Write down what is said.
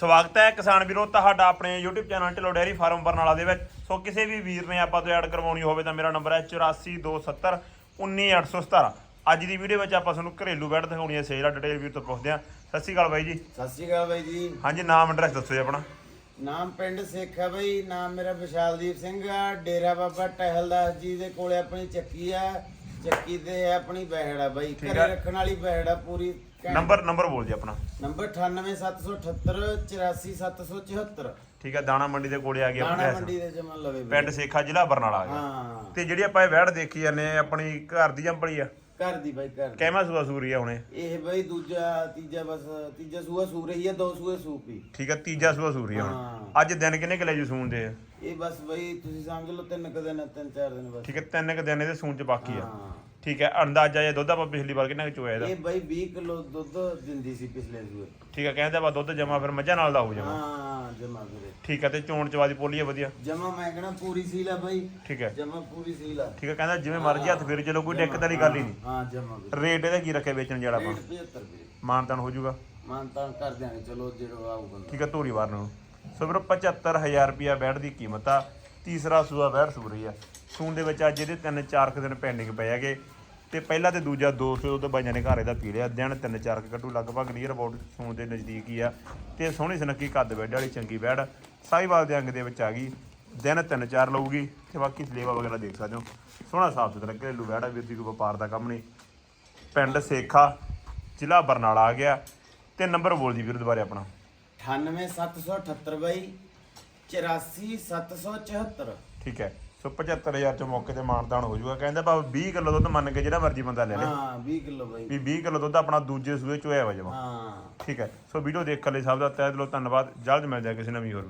ਸਵਾਗਤ ਹੈ ਕਿਸਾਨ ਵੀਰੋ ਤੁਹਾਡਾ ਆਪਣੇ YouTube channel Dhillon dairy farm Barnala ਦੇ ਵਿੱਚ। ਸੋ ਕਿਸੇ ਵੀ ਵੀਰ ਨੇ ਆਪਾਂ ਤੋਂ ਐਡ ਕਰਵਾਉਣੀ ਹੋਵੇ ਤਾਂ ਮੇਰਾ ਨੰਬਰ ਹੈ 8427 19817 ਅੱਜ ਦੀ ਵੀਡੀਓ ਵਿੱਚ ਆਪਾਂ ਤੁਹਾਨੂੰ ਘਰੇਲੂ ਬੈੱਡ ਦਿਖਾਉਣੀ ਹੈ ਸੇਲ ਆ ਡਿਟੇਲ ਵੀਰ ਤੋਂ ਪੁੱਛਦੇ ਹਾਂ। ਸਤਿ ਸ਼੍ਰੀ ਅਕਾਲ ਬਾਈ ਜੀ। ਸਤਿ ਸ਼੍ਰੀ ਅਕਾਲ ਬਾਈ ਜੀ। ਹਾਂਜੀ ਨਾਮ ਐਡਰੈਸ ਦੱਸੋ ਜੀ ਆਪਣਾ। ਨਾਮ ਪਿੰਡ ਸਿੱਖ ਹੈ ਬਾਈ ਨਾਮ ਮੇਰਾ ਵਿਸ਼ਾਲਦੀਪ ਸਿੰਘ ਆ ਡੇਰਾ ਬਾਬਾ ਟਹਿਲਦਾਸ ਜੀ ਦੇ ਕੋਲੇ ਆਪਣੀ ਚੱਕੀ ਆ। ਚੱਕੀ ਤੇ ਹੈ ਆਪਣੀ ਬਹਿੜ ਆ ਬਾਈ ਠੀਕ ਘਰੇ ਆ। ਰੱਖਣ ਵਾਲੀ ਬਹਿੜ ਆ ਪੂਰੀ ਘੈਂਟ। ਨੰਬਰ ਨੰਬਰ ਬੋਲ ਜੀ ਆਪਣਾ ਨੰਬਰ 98778 84774 ਠੀਕ ਹੈ ਦਾਣਾ ਮੰਡੀ ਦੇ ਕੋਲੇ ਆ ਗਿਆ ਦਾਣਾ ਆਪਣਾ ਮੰਡੀ ਦੇ ਜਮਨ ਲਵੇ ਬਾਈ। ਪਿੰਡ ਸੇਖਾ ਜ਼ਿਲ੍ਹਾ ਬਰਨਾਲਾ ਆ ਗਿਆ ਹਾਂ ਤੇ ਜਿਹੜੀ ਆਪਾਂ ਇਹ ਵੈੜ ਦੇਖੀ ਜਾਂਦੇ ਆ ਆਪਣੀ ਘਰ ਦੀ ਜੰਪਲੀ ਆ ਘਰ ਦੀ ਬਾਈ ਘਰ ਦੀ। ਕਹਿਮਾ ਸੂਆ ਸੂਰੀ ਆ ਹੁਣੇ। ਇਹ ਬਾਈ ਦੂਜਾ ਤੀਜਾ ਬਸ ਤੀਜਾ ਸੂਆ ਸੂ ਰਹੀ ਹੈ ਦੋ ਸੂਏ ਸੂਪੀ ਠੀਕ ਹੈ ਤੀਜਾ ਸੂਆ ਸੂਰੀ ਆ ਹੁਣ। ਹਾਂ। ਅੱਜ ਦਿਨ ਕਿੰਨੇ ਕਿਲੇ ਜੂ ਸੂਣ ਦੇ? ਆ ਇਹ ਬਸ ਬਾਈ ਤੁਸੀਂ ਸਮਝ ਲਓ ਤਿੰਨ ਕੁ ਦਿਨ ਤਿੰਨ ਚਾਰ ਦਿਨ ਬਸ। ਠੀਕ ਹੈ ਤਿੰਨ ਕੁ ਦਿਨ ਇਹਦੇ ਸੂਣ ਚ ਬਾਕੀ ਆ। ਹਾਂ। ਠੀਕ ਹੈ ਅੰਦਾਜ਼ਾ ਇਹ ਦੁੱਧ ਆਪਾਂ ਪਿਛਲੀ ਵਾਰ ਕਿੰਨਾ ਕੁ ਚੋਇਆ ਇਹਦਾ? ਇਹ ਬਾਈ 20 ਕਿਲੋ ਦੁੱਧ ਦਿੰਦੀ ਸੀ ਪਿਛਲੇ ਸੂਏ। ਠੀਕ ਹੈ ਕਹਿੰਦੇ ਆਪਾਂ ਦੁੱਧ ਜਮਾ ਫਿਰ ਮੱਝਾਂ ਨਾਲ ਦਾ ਹੋ ਜਾਣਾ। ਹਾਂ ਜਮਾ ਵੀਰੇ ਠੀਕ ਹੈ ਤੇ ਚੋਣ ਚਵਾਦੀ ਪੋਲੀ ਆ ਵਧੀਆ। ਜਮਾ ਮੈਂ ਕਹਣਾ ਪੂਰੀ ਸੀਲ ਆ ਬਾਈ। ਠੀਕ ਹੈ ਜਮਾ ਪੂਰੀ ਸੀਲ ਆ। ਠੀਕ ਹੈ ਕਹਿੰਦਾ ਜਿਵੇਂ ਮਰਜ਼ੀ ਹੱਥ ਫੇਰ ਚਲੋ ਕੋਈ ਦਿੱਕਤ ਵਾਲੀ ਗੱਲ ਹੀ ਨਹੀਂ। ਹਾਂ ਜਮਾ ਰੇਟ ਇਹਦਾ ਕੀ ਰੱਖੇ ਵੇਚਣ ਜਿਹੜਾ ਆਪਾਂ? ਰੇਟ 75 ਵੀਰੇ ਮਾਨਤਾਨ ਹੋ ਜਾਊਗਾ। ਮਾਨਤਾਂ ਕਰ ਦਿਆਂਗੇ ਚਲੋ ਜਿਹੜਾ ਆਊਗਾ। ਠੀਕ ਹੈ ਧੂਰੀ ਵਾਰ ਨੂੰ। ਸੋ ਵੀਰੋ 75000 ਰੁਪਿਆ ਬੈਠ ਦੀ ਕੀਮਤ ਆ। ਤੀਸਰਾ ਸੂਆ ਬੈਠ ਸੂ ਰਹੀ ਆ। ਸੂਣ ਦੇ ਵਿੱਚ ਅੱਜ ਇਹਦੇ ਤਿੰਨ ਚਾਰ ਕੁ ਦਿਨ ਪੈਂਡਿੰਗ ਪਏ ਹੈਗੇ। ਤੇ ਪਹਿਲਾ ਤੇ ਦੂਜਾ 200 ਉਹਦੇ ਬਾਈਆਂ ਨੇ ਘਰ ਇਹਦਾ ਪੀ ਲਿਆ। ਦਿਨ ਤਿੰਨ ਚਾਰ ਕੁ ਕੱਟੂ ਲਗਭਗ ਨੀਅਰ ਅਬਾਊਟ ਸੂਣ ਦੇ ਨਜ਼ਦੀਕ ਹੀ ਆ। ਤੇ ਸੋਹਣੀ ਸੁਨੱਖੀ ਕੱਦ ਬੈੱਡ ਵਾਲੀ ਚੰਗੀ ਬੈੱਡ। ਸਾਈਵਾਲ ਦੇ ਅੰਗ ਦੇ ਵਿੱਚ ਆ ਗਈ ਦਿਨ ਤਿੰਨ ਚਾਰ ਲਊਗੀ ਤੇ ਬਾਕੀ ਸਲੇਵਾ ਵਗੈਰਾ ਦੇਖ ਸਕਦੇ ਹੋ। ਸੋਹਣਾ ਸਾਫ਼ ਸੁਥਰਾ ਘਰੇਲੂ ਆ ਵੀਰ ਦੀ ਕੋਈ ਵਪਾਰ ਦਾ ਕੰਮ ਨਹੀਂ। ਪਿੰਡ ਸੇਖਾ ਜ਼ਿਲ੍ਹਾ ਬਰਨਾਲਾ ਆ ਗਿਆ ਤੇ ਨੰਬਰ ਬੋਲ ਦੀ ਵੀਰ ਦੁਬਾਰੇ ਆਪਣਾ। 98778 ਬਾਈ 84774 ਠੀਕ ਹੈ ਸੋ 75000 ਚ ਮੌਕੇ ਤੇ ਮਾਨਦਾਨ ਹੋ ਜਾਊਗਾ ਕਹਿੰਦਾ ਭਾਵੇਂ 20 ਕਿਲੋ ਦੁੱਧ ਮੰਨ ਕੇ ਜਿਹੜਾ ਮਰਜ਼ੀ ਬੰਦਾ ਲੈ ਲੇ। ਹਾਂ 20 ਕਿਲੋ ਬਾਈ। ਵੀ 20 ਕਿਲੋ ਦੁੱਧ ਆਪਣਾ ਦੂਜੇ ਸੂਏ ਚ ਹੋਇਆ ਵਾ ਜਮਾ। ਹਾਂ। ਠੀਕ ਹੈ ਸੋ ਵੀਡੀਓ ਦੇਖਣ ਲਈ ਸਭ ਦਾ ਤਹਿ ਦਿਲੋਂ ਧੰਨਵਾਦ ਜਲਦ ਮਿਲ ਜਾ ਕਿਸੇ ਨਵੀਂ ਹੋਰ